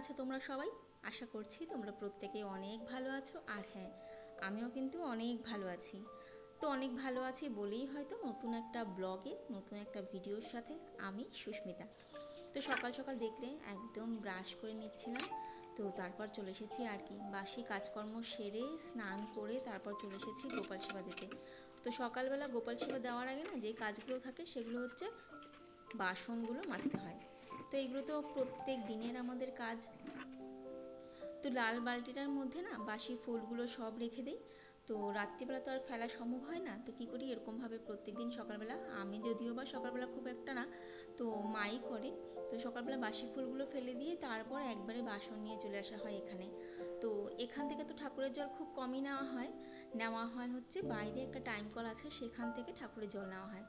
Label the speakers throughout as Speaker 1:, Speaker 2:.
Speaker 1: আছো তোমরা সবাই? আশা করছি তোমরা প্রত্যেকে অনেক ভালো আছো। আর হ্যাঁ আমিও কিন্তু অনেক ভালো আছি। তো অনেক ভালো আছি বলেই হয়তো নতুন একটা ব্লগে, নতুন একটা ভিডিওর সাথে আমি সুস্মিতা। তো সকাল সকাল দেখলে একদম ব্রাশ করে নিচ্ছিলাম। তো তারপর চলে এসেছি আর কি, বাসি কাজকর্ম সেরে স্নান করে তারপর চলে এসেছি গোপাল সেবা দিতে। তো সকালবেলা গোপাল সেবা দেওয়ার আগে না যে কাজগুলো থাকে সেগুলো হচ্ছে বাসনগুলো মাজতে হয়। তো এগুলো তো প্রত্যেক দিনের আমাদের কাজ। তো লাল বালতিটার মধ্যে না বাসি ফুলগুলো সব রেখে দিই। তো রাত্রিবেলা তো আর ফেলা সম্ভব হয় না। তো কী করি এরকমভাবে প্রত্যেক দিন সকালবেলা, আমি যদিও বা সকালবেলা খুব একটা না, তো মাই করে। তো সকালবেলা বাসি ফুলগুলো ফেলে দিয়ে তারপর একবারে বাসন নিয়ে চলে আসা হয় এখানে। তো এখান থেকে তো ঠাকুরের জল খুব কমই নেওয়া হয়। নেওয়া হয় হচ্ছে বাইরে একটা টাইম কল আছে, সেখান থেকে ঠাকুরের জল নেওয়া হয়।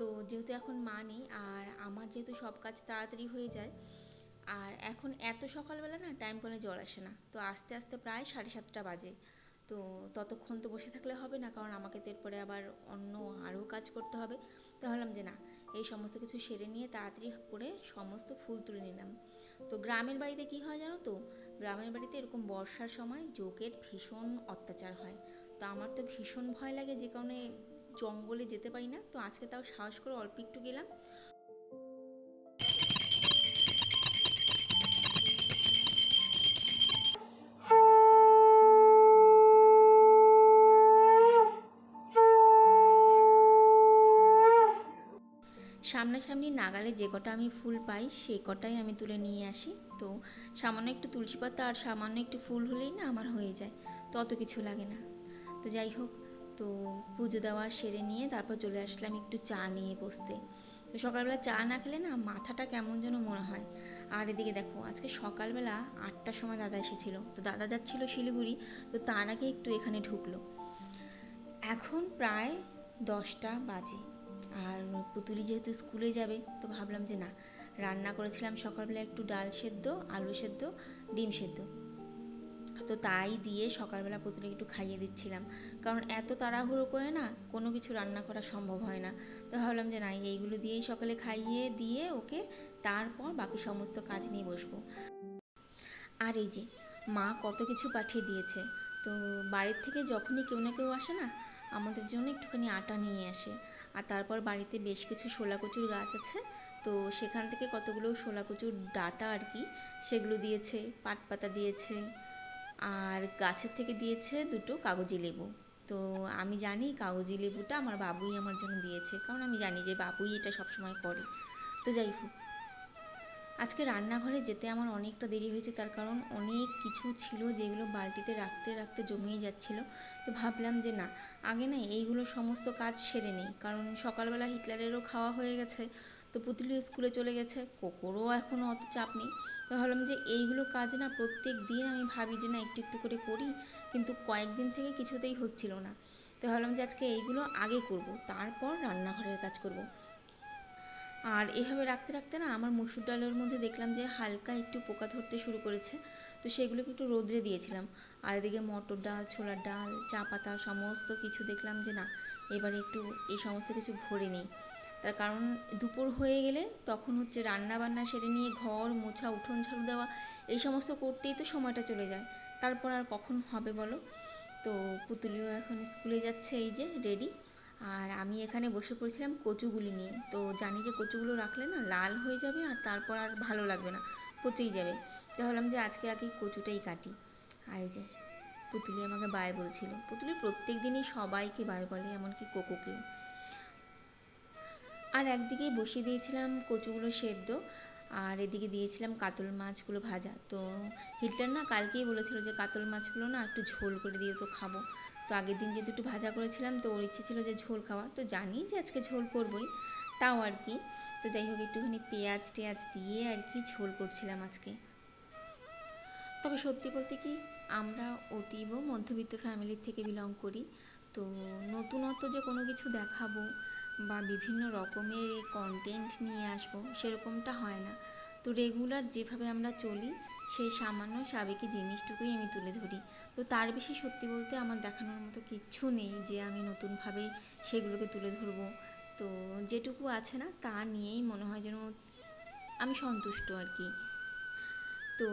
Speaker 1: তো যেহেতু এখন মা নেই, আর আমার যেহেতু সব কাজ তাড়াতাড়ি হয়ে যায়, আর এখন এত সকালবেলা না টাইম কলে জল আসে না। তো আস্তে আস্তে প্রায় সাড়ে সাতটা বাজে। তো ততক্ষণ তো বসে থাকলে হবে না, কারণ আমাকে তো এরপরে আবার অন্য আরও কাজ করতে হবে। তো ভাবলাম যে না, এই সমস্ত কিছু সেরে নিয়ে তাড়াতাড়ি করে সমস্ত ফুল তুলে নিলাম। তো গ্রামের বাড়িতে কি হয় জানো তো, গ্রামের বাড়িতে এরকম বর্ষার সময় যোগের ভীষণ অত্যাচার হয়। তো আমার তো ভীষণ ভয় লাগে যে কারণে জঙ্গলে যেতে পারি না, তো আজকে তাও সাহস করে অল্প একটু গেলাম। সামনাসামনি নাগালে যে কটা আমি ফুল পাই, সেই কটাই আমি তুলে নিয়ে আসি। তো সামান্য একটু তুলসী পাতা আর সামান্য একটু ফুল হলেই না আমার হয়ে যায় তো অত কিছু লাগে না। তো যাই হোক তো পুজো দেওয়া সেরে নিয়ে তারপর চলে আসলাম একটু চা নিয়ে বসতে। তো সকালবেলা চা না খেলে না মাথাটা কেমন যেন মনে হয়। আর এদিকে দেখো, আজকে সকালবেলা আটটার সময় দাদা এসেছিল। তো দাদা যাচ্ছিল শিলিগুড়ি, তো তার আগে একটু এখানে ঢুকলো। এখন প্রায় দশটা বাজে। আর পুতুলি যেহেতু স্কুলে যাবে, তো ভাবলাম যে না, রান্না করেছিলাম সকালবেলা একটু ডাল সেদ্ধ, আলু সেদ্ধ, ডিম সেদ্ধ। তো তাই দিয়ে সকালবেলা পুতুলিকে একটু খাইয়ে দিচ্ছিলাম। কারণ এত তাড়াহুড়ো করে না কোনো কিছু রান্না করা সম্ভব হয় না। তো ভাবলাম যে না, এইগুলো দিয়েই সকালে খাইয়ে দিয়ে ওকে তারপর বাকি সমস্ত কাজ নিয়ে বসবো। আর এই যে, মা কত কিছু পাঠিয়ে দিয়েছে। তো বাড়ির থেকে যখনই কেউ না কেউ আসে না, আমাদের জন্য একটুখানি আটা নিয়ে আসে। আর তারপর বাড়িতে বেশ কিছু শোলা কচুর গাছ আছে। তো সেখান থেকে কতগুলো শোলা কচুর ডাঁটা আর কি, সেগুলো দিয়েছে পাট পাতা দিয়েছে আর গাছের থেকে দিয়েছে দুটো কাগজি লেবু। তো আমি জানি কাগজি লেবুটা আমার বাবুই আমার জন্য দিয়েছে, কারণ আমি জানি যে বাবুই এটা সবসময় করে। তো যাই হোক, আজকে রান্নাঘরে যেতে আমার অনেকটা দেরি হয়েছে, তার কারণ অনেক কিছু ছিল যেগুলো বালতিতে রাখতে রাখতে জমেই যাচ্ছিল। তো ভাবলাম যে না, আগে না এইগুলো সমস্ত কাজ সেরে নেই, কারণ সকালবেলা হিটলারেরও খাওয়া হয়ে গেছে। তো পুতুলিও স্কুলে চলে গেছে, কোকোরও এখনও অত চাপ নেই। তো ভাবলাম যে এইগুলো কাজ না প্রত্যেক দিন আমি ভাবি যে না একটু একটু করে করি, কিন্তু কয়েকদিন থেকে কিছুতেই হচ্ছিল না। তো ভাবলাম যে আজকে এইগুলো আগে করব, তারপর রান্নাঘরের কাজ করব। আর এভাবে রাখতে রাখতে না আমার মুসুর ডালের মধ্যে দেখলাম যে হালকা একটু পোকা ধরতে শুরু করেছে। তো সেগুলোকে একটু রোদ্রে দিয়েছিলাম। আর এদিকে মটর ডাল, ছোলার ডাল, চা পাতা সমস্ত কিছু দেখলাম যে না, এবারে একটু এই সমস্ত কিছু ভরে নিই। তার কারণ দুপুর হয়ে গেলে তখন হচ্ছে রান্না বান্না সেরে নিয়ে ঘর, মোছা, উঠোন, ঝাড়ু দেওয়া, এই সমস্ত করতেই তো সময়টা চলে যায়। তারপর আর কখন হবে বলো? তো পুতুলিও এখন স্কুলে যাচ্ছে এই যে রেডি আর আমি এখানে বসে পড়েছিলাম কচুগুলি নিয়ে। তো জানি যে কচুগুলো রাখলে না লাল হয়ে যাবে আর তারপর আর ভালো লাগবে না, পচেই যাবে। তো ভাবলাম যে আজকে আগে কচুটাই কাটি। আর এই যে পুতুলি আমাকে বাই বলছিল। পুতুলি প্রত্যেক দিনই সবাইকে বাই বলে, এমনকি কোকোকেও। আর একদিকেই বসিয়ে দিয়েছিলাম কচুগুলো সেদ্ধ, আর এদিকে দিয়েছিলাম কাতল মাছগুলো ভাজা। তো হিটলার না কালকেই বলেছিল যে কাতল মাছগুলো না একটু ঝোল করে দিয়ে তো খাব। তো আগের দিন যেহেতু একটু ভাজা করেছিলাম, তো ওর ইচ্ছে ছিল যে ঝোল খাওয়ার। তো জানি যে আজকে ঝোল করবই, তাও আর কি। তো যাই হোক, একটুখানি পেঁয়াজ টেয়াজ দিয়ে আর কি ঝোল করছিলাম আজকে। তবে সত্যি বলতে কি, আমরা অতীব মধ্যবিত্ত ফ্যামিলির থেকে বিলং করি। তো নতুনত্ব যে কোনো কিছু দেখাবো বা বিভিন্ন রকমের কন্টেন্ট নিয়ে আসব, সেরকমটা হয় না। তো রেগুলার যেভাবে আমরা চলি, সেই সামান্য সাবেকি জিনিসটুকুই আমি তুলে ধরি। তো তার বেশি সত্যি বলতে আমার দেখানোর মতো কিচ্ছু নেই যে আমি নতুনভাবে সেগুলোকে তুলে ধরবো। তো যেটুকু আছে না, তা নিয়েই মনে হয় যেন আমি সন্তুষ্ট আর কি। তো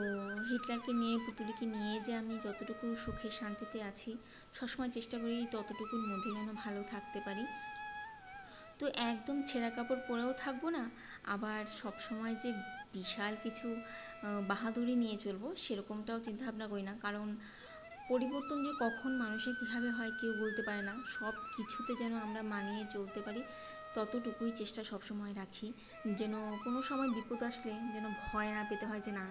Speaker 1: হিটলারকে নিয়ে, পুতুলিকে নিয়ে যে আমি যতটুকু সুখে শান্তিতে আছি, সবসময় চেষ্টা করি ততটুকুর মধ্যে যেন ভালো থাকতে পারি। তো একদম ছেঁড়া কাপড় পরেও থাকব না, আবার সব সময় যে বিশাল কিছু বাহাদুরি নিয়ে চলবো সেরকমটাও চিন্তাভাবনা করি না। কারণ পরিবর্তন যে কখন মানুষের কীভাবে হয় কেউ বলতে পারে না। সব কিছুতে যেন আমরা মানিয়ে চলতে পারি, ততটুকুই চেষ্টা সবসময় রাখি। যেন কোনো সময় বিপদ আসলে যেন ভয় না পেতে হয় যে না,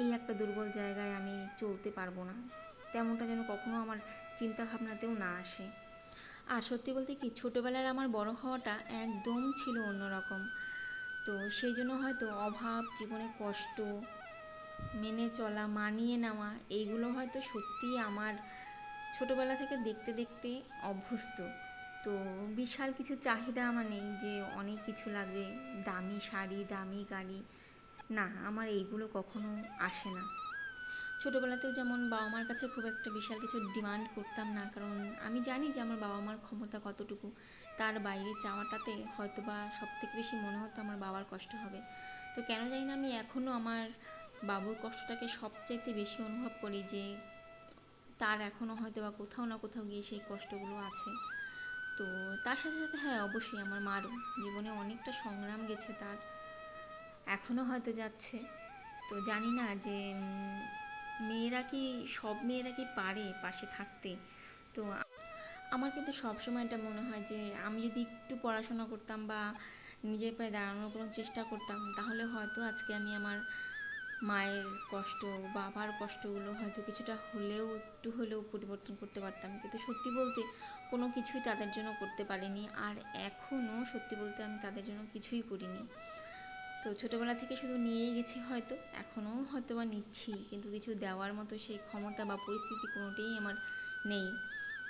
Speaker 1: এই একটা দুর্বল জায়গায় আমি চলতে পারব না। তেমনটা যেন কখনো আমার চিন্তা ভাবনাতেও না আসে। আর সত্যি বলতে কি, ছোটোবেলার আমার বড় হওয়াটা একদম ছিল অন্যরকম। তো সেই জন্য হয়তো অভাব, জীবনে কষ্ট, মেনে চলা, মানিয়ে নেওয়া, এইগুলো হয়তো সত্যিই আমার ছোটোবেলা থেকে দেখতে দেখতে অভ্যস্ত। তো বিশাল কিছু চাহিদা আমার নেই যে অনেক কিছু লাগবে, দামি শাড়ি, দামি গাড়ি। না, আমার এইগুলো কখনো আসে না। ছোটোবেলাতেও যেমন বাবা মার কাছে খুব একটা বিশাল কিছু ডিমান্ড করতাম না, কারণ আমি জানি যে আমার বাবা মার ক্ষমতা কতটুকু। তার বাইরে চাওয়াটাতে হয়তো বা সব থেকে বেশি মনে হতো আমার বাবার কষ্ট হবে। তো কেন জানি না আমি এখনও আমার বাবুর কষ্টটাকে সবচাইতে বেশি অনুভব করি যে তার এখনও হয়তো বা কোথাও না কোথাও গিয়ে সেই কষ্টগুলো আছে। তো তার সাথে সাথে হ্যাঁ অবশ্যই আমার মারও জীবনে অনেকটা সংগ্রাম গেছে তার। এখনও হয়তো যাচ্ছে। তো জানি না যে মেয়েরা কি, সব মেয়েরা কি পারে পাশে থাকতে? তো আমার কিন্তু সবসময় এটা মনে হয় যে, আমি যদি একটু পড়াশোনা করতাম বা নিজের পায়ে দাঁড়ানোর কোনো চেষ্টা করতাম, তাহলে হয়তো আজকে আমি আমার মায়ের কষ্ট, বাবার কষ্টগুলো হয়তো কিছুটা হলেও, একটু হলেও পরিবর্তন করতে পারতাম। কিন্তু সত্যি বলতে কোনো কিছুই তাদের জন্য করতে পারিনি, আর এখনও সত্যি বলতে আমি তাদের জন্য কিছুই করিনি। তো ছোটোবেলা থেকে শুধু নিয়েই গেছি হয়তো এখনও হয়তো বা নিচ্ছি, কিন্তু কিছু দেওয়ার মতো সেই ক্ষমতা বা পরিস্থিতি কোনোটাই আমার নেই।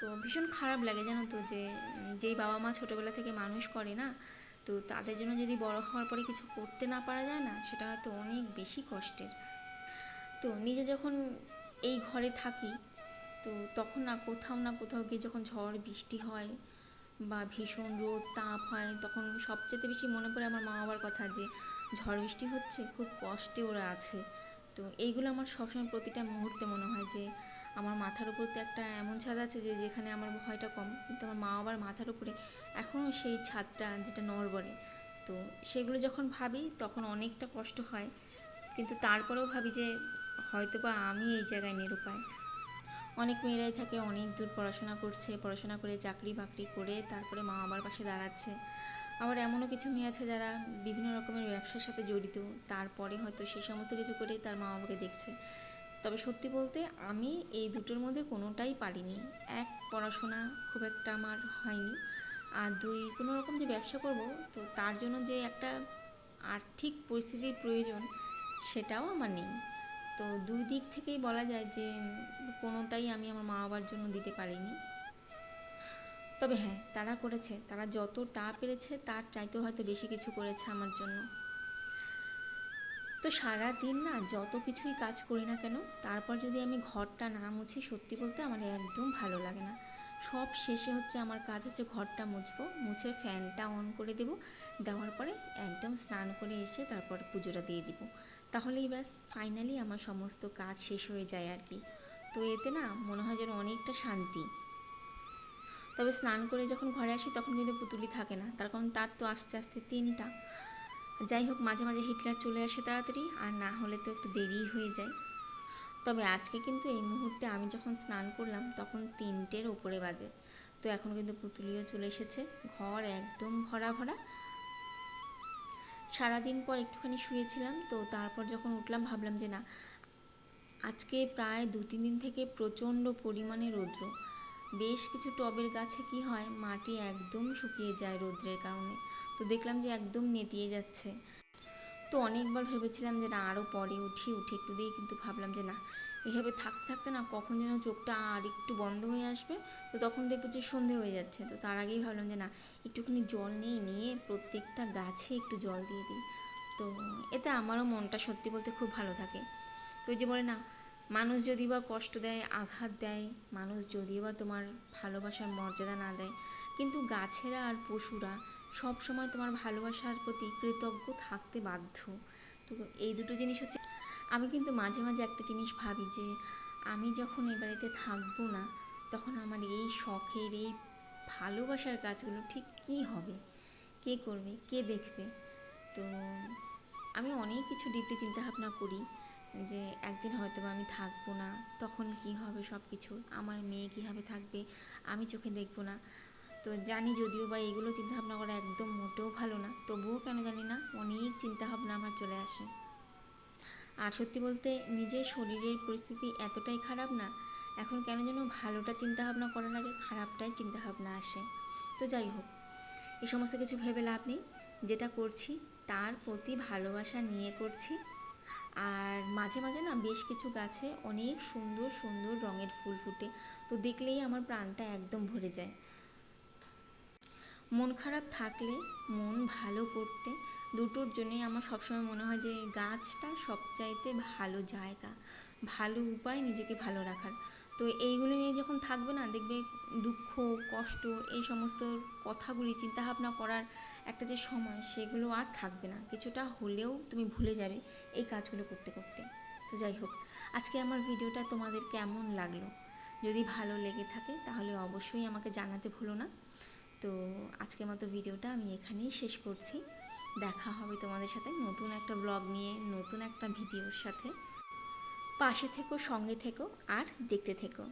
Speaker 1: তো ভীষণ খারাপ লাগে জানো তো যে, যেই বাবা মা ছোটোবেলা থেকে মানুষ করে না, তো তাদের জন্য যদি বড় হওয়ার পরে কিছু করতে না পারা যায় না, সেটা হয়তো অনেক বেশি কষ্টের। তো নিজে যখন এই ঘরে থাকি, তো তখন না কোথাও না কোথাও গিয়ে যখন ঝড়, বৃষ্টি হয় বা ভীষণ রোদ, তাপ হয়, তখন সবচেয়ে বেশি মনে পড়ে আমার মা বাবার কথা যে, ঝড় বৃষ্টি হচ্ছে, খুব কষ্টে ওরা আছে। তো এইগুলো আমার সবসময় প্রতিটা মুহূর্তে মনে হয় যে, আমার মাথার উপর তো একটা এমন ছাদ আছে যে, যেখানে আমার ভয়টা কম। কিন্তু আমার মা বাবার মাথার উপরে এখনও সেই ছাদটা যেটা নড়বড়ে। তো সেগুলো যখন ভাবি, তখন অনেকটা কষ্ট হয়। কিন্তু তারপরেও ভাবি যে হয়তো বা আমি এই জায়গায় নিরুপায়। অনেক মেয়েরাই থাকে, অনেক দূর পড়াশোনা করছে, পড়াশোনা করে চাকরি বাকরি করে তারপরে মা বাবার পাশে দাঁড়াচ্ছে। আবার এমনও কিছু মেয়ে আছে যারা বিভিন্ন রকমের ব্যবসার সাথে জড়িত, তারপরে হয়তো সে সমস্ত কিছু করে তার মা বাবাকে দেখছে। তবে সত্যি বলতে আমি এই দুটোর মধ্যে কোনোটাই পারিনি। এক, পড়াশোনা খুব একটা আমার হয়নি। আর দুই, কোনো রকম যে ব্যবসা করব, তো তার জন্য যে একটা আর্থিক পরিস্থিতির প্রয়োজন, সেটাও আমার নেই। তো দুই দিক থেকেই বলা যায় যে কোনোটাই আমি আমার মা বাবার জন্য দিতে পারিনি। তবে হ্যাঁ তারা করেছে। তারা যতটা পেরেছে, তার চাইতেও হয়তো বেশি কিছু করেছে আমার জন্য। তো সারা দিন না যত কিছুই কাজ করি না কেন, তারপর যদি আমি ঘরটা না মুছি সত্যি বলতে আমার একদম ভালো লাগে না। সব শেষে হচ্ছে আমার কাজ হচ্ছে ঘরটা মুছবো, মুছে ফ্যানটা অন করে দেব, দেওয়ার পরে একদম স্নান করে এসে তারপর পুজোটা দিয়ে দিব। তাহলেই ব্যাস ফাইনালি আমার সমস্ত কাজ শেষ হয়ে যায় আর কি। তো এতে না মনে হয় যেন অনেকটা শান্তি। তবে স্নান করে যখন ঘরে আসি তখন কিন্তু পুতুলি থাকে না, তার কারণ তার তো আস্তে আস্তে তিনটা। যাই হোক, মাঝে মাঝে হিটলার চলে আসে তাড়াতাড়ি, আর না হলে তো একটু দেরিই হয়ে যায়। তবে আজকে কিন্তু এই মুহূর্তে আমি যখন স্নান করলাম, তখন তিনটের ওপরে বাজে। তো এখন কিন্তু পুতুলিও চলে এসেছে, ঘর একদম ভরা ভরা। সারাদিন পর একটুখানি শুয়েছিলাম, তো তারপর যখন উঠলাম ভাবলাম যে না, আজকে প্রায় দু, তিন দিন থেকে প্রচণ্ড পরিমাণে রৌদ্র। বেশ কিছু টবের গাছে কি হয়, মাটি একদম শুকিয়ে যায় রৌদ্রের কারণে। তো দেখলাম যে একদম নেতিয়ে যাচ্ছে। তো অনেকবার ভেবেছিলাম যে না আরও পরে উঠি, উঠে একটু দিয়ে কিন্তু ভাবলাম যে না, এভাবে থাকতে থাকতে না কখন যেন চোখটা আর একটু বন্ধ হয়ে আসবে। তো তখন দেখব যে সন্ধে হয়ে যাচ্ছে। তো তার আগেই ভাবলাম যে না, একটুখানি জল নিয়ে নিয়ে প্রত্যেকটা গাছে একটু জল দিয়ে দিই। তো এতে আমারও মনটা সত্যি বলতে খুব ভালো থাকে। তো ওই যে বলে না, মানুষ যদি বা কষ্ট দেয়, আঘাত দেয়, মানুষ যদিও বা তোমার ভালোবাসার মর্যাদা না দেয়, কিন্তু গাছেরা আর পশুরা সব সময় তোমার ভালোবাসার প্রতি কৃতজ্ঞ থাকতে বাধ্য। তো এই দুটো জিনিস হচ্ছে, আমি কিন্তু মাঝে মাঝে একটা জিনিস ভাবি যে, আমি যখন এ বাড়িতে থাকব না, তখন আমার এই শখের, এই ভালোবাসার কাজগুলো ঠিক কী হবে? কে করবে? কে দেখবে? তো আমি অনেক কিছু ডিপলি চিন্তা ভাবনা করি যে, একদিন হয়তো আমি থাকব না, তখন কি হবে সব কিছু আমার মেয়ে কীভাবে থাকবে? আমি চোখে দেখব না। তো জানি যদিও বা এগুলো চিন্তা ভাবনা করা একদম মোটেও ভালো না, তবুও কেন জানি না অনেক চিন্তা ভাবনা আমার চলে আসে। আর সত্যি বলতে নিজের শরীরের পরিস্থিতি এতটাই খারাপ না, এখন কেন যেন ভালোটা চিন্তা ভাবনা করার আগে খারাপটাই চিন্তা ভাবনা আসে। তো যাই হোক এই সমস্ত কিছু ভেবে লাভ নেই, যেটা করছি তার প্রতি ভালোবাসা নিয়ে করছি। আর মাঝে মাঝে না বেশ কিছু গাছে অনেক সুন্দর সুন্দর রঙের ফুল ফুটে, তো দেখলেই আমার প্রাণটা একদম ভরে যায়। মন খারাপ থাকলে মন ভালো করতে দুটোর জন্যই আমার সবসময় মনে হয় যে গাছটা সবচাইতে ভালো জায়গা, ভালো উপায় নিজেকে ভালো রাখার। তো এইগুলো নিয়ে যখন থাকবে না, দেখবে দুঃখ, কষ্ট এই সমস্ত কথাগুলি, চিন্তাভাবনা করার একটা যে সময়, সেগুলো আর থাকবে না। কিছুটা হলেও তুমি ভুলে যাবে এই কাজগুলো করতে করতে। তো যাই হোক, আজকে আমার ভিডিওটা তোমাদের কেমন লাগল? যদি ভালো লেগে থাকে তাহলে অবশ্যই আমাকে জানাতে ভুলো না। তো আজকের মতো ভিডিওটা আমি এখানেই শেষ করছি। দেখা হবে তোমাদের সাথে নতুন একটা ব্লগ নিয়ে, নতুন একটা ভিডিওর সাথে। পাশে থেকো, সঙ্গে থেকো, আর দেখতে থেকো।